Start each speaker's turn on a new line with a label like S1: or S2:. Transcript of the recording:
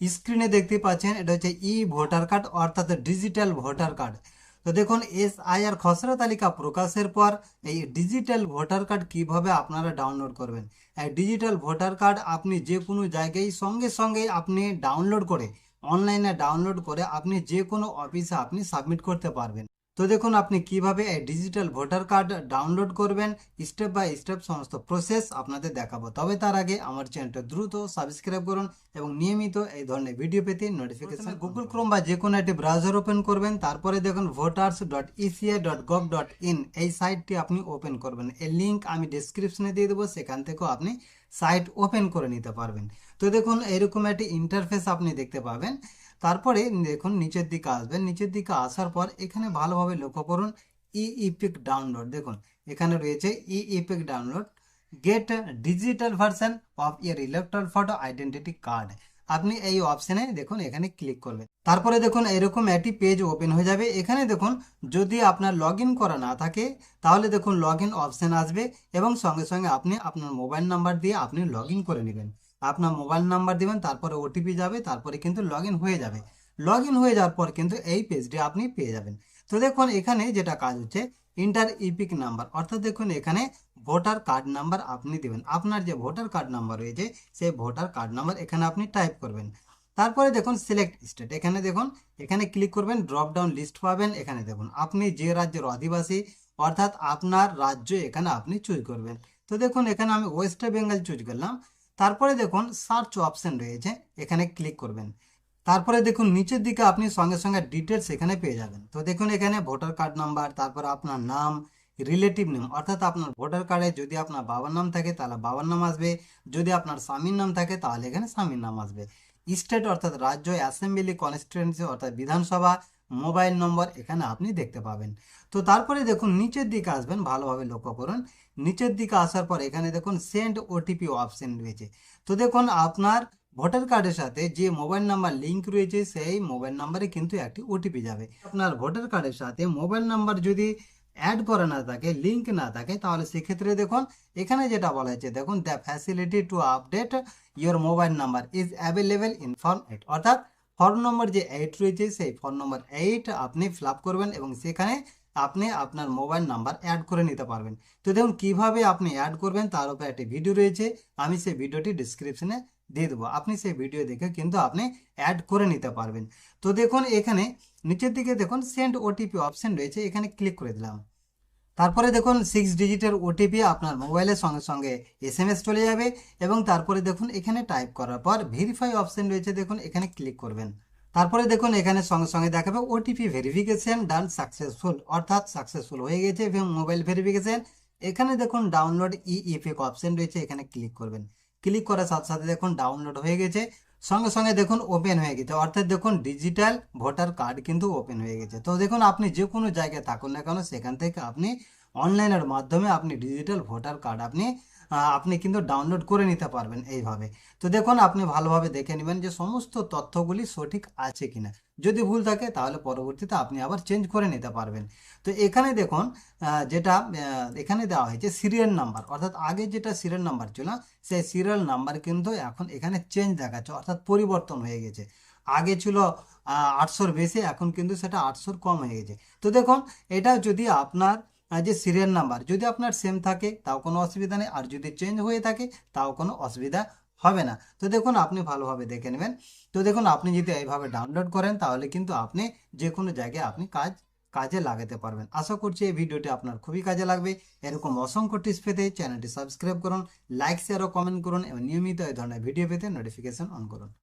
S1: স্ক্রিনে দেখতে পাচ্ছেন, এটা হচ্ছে ই ভোটার কার্ড অর্থাৎ ডিজিটাল ভোটার কার্ড। তো দেখুন এস আই আর খসড়া তালিকা প্রকাশের পর এই ডিজিটাল ভোটার কার্ড কীভাবে আপনারা ডাউনলোড করবেন? এই ডিজিটাল ভোটার কার্ড আপনি যে কোনো জায়গায় সঙ্গে সঙ্গে আপনি ডাউনলোড করে, অনলাইনে ডাউনলোড করে আপনি যে কোনো অফিসে আপনি সাবমিট করতে পারবেন। তো দেখুন আপনি কীভাবে এই ডিজিটাল ভোটার কার্ড ডাউনলোড করবেন স্টেপ বাই স্টেপ সমস্ত প্রসেস আপনাদের দেখাবো। তবে তার আগে আমার চ্যানেলটা দ্রুত সাবস্ক্রাইব করুন এবং নিয়মিত এই ধরনের ভিডিও পেতে নোটিফিকেশন গুগল ক্রোম বা যে কোনো একটি ব্রাউজার ওপেন করবেন তারপরে দেখুন voters dot ECI dot gov dot in এই সাইটটি আপনি ওপেন করবেন। এর লিঙ্ক আমি ডিসক্রিপশনে দিয়ে দেবো সেখান থেকেও আপনি সাইট ওপেন করে নিতে পারবেন। তো দেখুন এরকম একটি ইন্টারফেস আপনি দেখতে পাবেন। তারপরে দেখুন নিচের দিকে আসবেন। নিচের দিকে আসার পর এখানে ভালোভাবে লক্ষ্য করুন ই ইপিক ডাউনলোড দেখুন, এখানে রয়েছে e EPIC download get digital version of your electoral photo identity card আপনি এই অপশানে দেখুন, এখানে ক্লিক করবেন। তারপরে দেখুন, এরকম একটি পেজ ওপেন হয়ে যাবে। এখানে দেখুন, যদি আপনার লগ করা না থাকে, তাহলে দেখুন লগ ইন অপশন আসবে এবং সঙ্গে সঙ্গে আপনি আপনার মোবাইল নাম্বার দিয়ে আপনি লগ করে নেবেন। আপনার মোবাইল নাম্বার দিবেন, তারপরে ওটিপি যাবে, তারপরে কিন্তু লগ হয়ে যাবে। লগ হয়ে যাওয়ার পর কিন্তু এই পেজটি আপনি পেয়ে যাবেন। তো দেখুন, এখানে যেটা কাজ হচ্ছে ইন্টার ইপিক নাম্বার অর্থাৎ দেখুন, এখানে ভোটার কার্ড নাম্বার আপনি দেবেন। আপনার যে ভোটার কার্ড নাম্বার রয়েছে, সেই ভোটার কার্ড নাম্বার এখানে আপনি টাইপ করবেন। তারপরে দেখুন সিলেক্ট স্টেট এখানে দেখুন, এখানে ক্লিক করবেন ড্রপ ডাউন লিস্ট পাবেন, এখানে দেখুন, আপনি যে রাজ্যের অধিবাসী, অর্থাৎ আপনার রাজ্য এখানে আপনি চুজ করবেন। তো দেখুন, এখানে আমি ওয়েস্ট বেঙ্গল চুজ করলাম। তারপরে দেখুন সার্চ অপশন রয়েছে, এখানে ক্লিক করবেন। তারপরে দেখুন নিচের দিকে আপনি সঙ্গে সঙ্গে ডিটেলস এখানে পেয়ে যাবেন। তো দেখুন এখানে ভোটার কার্ড নাম্বার তারপরে আপনার নাম রিলেটিভ নেম অর্থাৎ আপনার ভোটার কার্ডে যদি আপনার বাবার নাম থাকে তাহলে বাবার নাম আসবে, যদি আপনার স্বামীর নাম থাকে তাহলে এখানে স্বামীর নাম আসবে। স্টেট অর্থাৎ রাজ্য অ্যাসেম্বলি কনস্টিটুয়েন্সি অর্থাৎ বিধানসভা মোবাইল নম্বর এখানে আপনি দেখতে পাবেন। তো তারপরে দেখুন, নিচের দিকে আসবেন, ভালোভাবে লক্ষ্য করুন। নিচের দিকে আসার পর এখানে দেখুন সেন্ড ওটিপি অপশন রয়েছে। তো দেখুন, আপনার ভোটার কার্ডের সাথে যে মোবাইল নাম্বার লিংক রয়েছে, সেই মোবাইল নাম্বারে কিন্তু একটি ওটিপি যাবে। আপনার ভোটার কার্ডের সাথে মোবাইল নাম্বার যদি অ্যাড করা না থাকে লিংক না থাকে, তাহলে সেক্ষেত্রে দেখুন, এখানে যেটা বলা হয়েছে, দেখুন the facility to update your mobile number is available in form অর্থাৎ ফর্ম নম্বর যে এইট রয়েছে, সেই ফর্ম নম্বর এইট আপনি ফিল করবেন এবং সেখানে আপনি আপনার মোবাইল নাম্বার অ্যাড করে নিতে পারবেন। তো দেখুন, কীভাবে আপনি অ্যাড করবেন তার উপর একটি ভিডিও রয়েছে, আমি সেই ভিডিওটি ডিসক্রিপশনে দিয়ে দেবো। আপনি সেই ভিডিও দেখে কিন্তু আপনি অ্যাড করে নিতে পারবেন। তো দেখুন, এখানে নিচের দিকে দেখুন সেন্ড ওটিপি অপশন রয়েছে, এখানে ক্লিক করে দিলাম। তারপরে দেখুন সিক্স ডিজিটের ওটিপি আপনার মোবাইলের সঙ্গে সঙ্গে এস এম এস চলে যাবে এবং তারপরে দেখুন এখানে টাইপ করার পর ভেরিফাই অপশান রয়েছে, দেখুন এখানে ক্লিক করবেন। তারপরে দেখুন এখানে সঙ্গে সঙ্গে দেখাবে ওটিপি ভেরিফিকেশন ডান সাকসেসফুল অর্থাৎ সাকসেসফুল হয়ে গেছে এবং মোবাইল ভেরিফিকেশন এখানে দেখুন ডাউনলোড ই ইফেক অপশন রয়েছে, এখানে ক্লিক করবেন। ক্লিক করার সাথে সাথে দেখুন ডাউনলোড হয়ে গেছে। সঙ্গে সঙ্গে দেখুন ওপেন হয়ে গেছে। অর্থাৎ দেখুন ডিজিটাল ভোটার কার্ড কিন্তু ওপেন হয়ে গেছে। তো দেখুন আপনি যে কোনো জায়গায় থাকুন না কেন, সেখান থেকে আপনি অনলাইনের মাধ্যমে আপনি ডিজিটাল ভোটার কার্ড আপনি আপনি কিন্তু ডাউনলোড করে নিতে পারবেন এইভাবে। তো দেখুন, আপনি ভালোভাবে দেখে নেবেন যে সমস্ত তথ্যগুলি সঠিক আছে কিনা। যদি ভুল থাকে, তাহলে পরবর্তীতে আপনি আবার চেঞ্জ করে নিতে পারবেন। তো এখানে দেখুন যেটা এখানে দেওয়া হয়েছে সিরিয়াল নাম্বার অর্থাৎ আগে যেটা সিরিয়াল নাম্বার ছিল, সেই সিরিয়াল নাম্বার কিন্তু এখন এখানে চেঞ্জ দেখাচ্ছে, অর্থাৎ পরিবর্তন হয়ে গেছে। আগে ছিল আটশোর বেশি, এখন কিন্তু সেটা আটশোর কম হয়ে গেছে। তো দেখুন, এটা যদি আপনার যে সিরিয়াল নাম্বার যদি আপনার সেম থাকে, তাও কোনো অসুবিধা নেই। আর যদি চেঞ্জ হয়ে থাকে, তাও কোনো অসুবিধা হবে না। তো দেখুন, আপনি ভালোভাবে দেখে নেবেন। তো দেখুন, আপনি যদি এইভাবে ডাউনলোড করেন, তাহলে কিন্তু আপনি যে কোনো জায়গায় আপনি কাজ, কাজে লাগাতে পারবেন। আশা করছি এই ভিডিওটি আপনার খুবই কাজে লাগবে। এরকম অসংখ্য টিপস পেতে চ্যানেলটি সাবস্ক্রাইব করুন লাইক শেয়ার ও কমেন্ট করুন এবং নিয়মিত এই ধরনের ভিডিও পেতে নোটিফিকেশন অন করুন।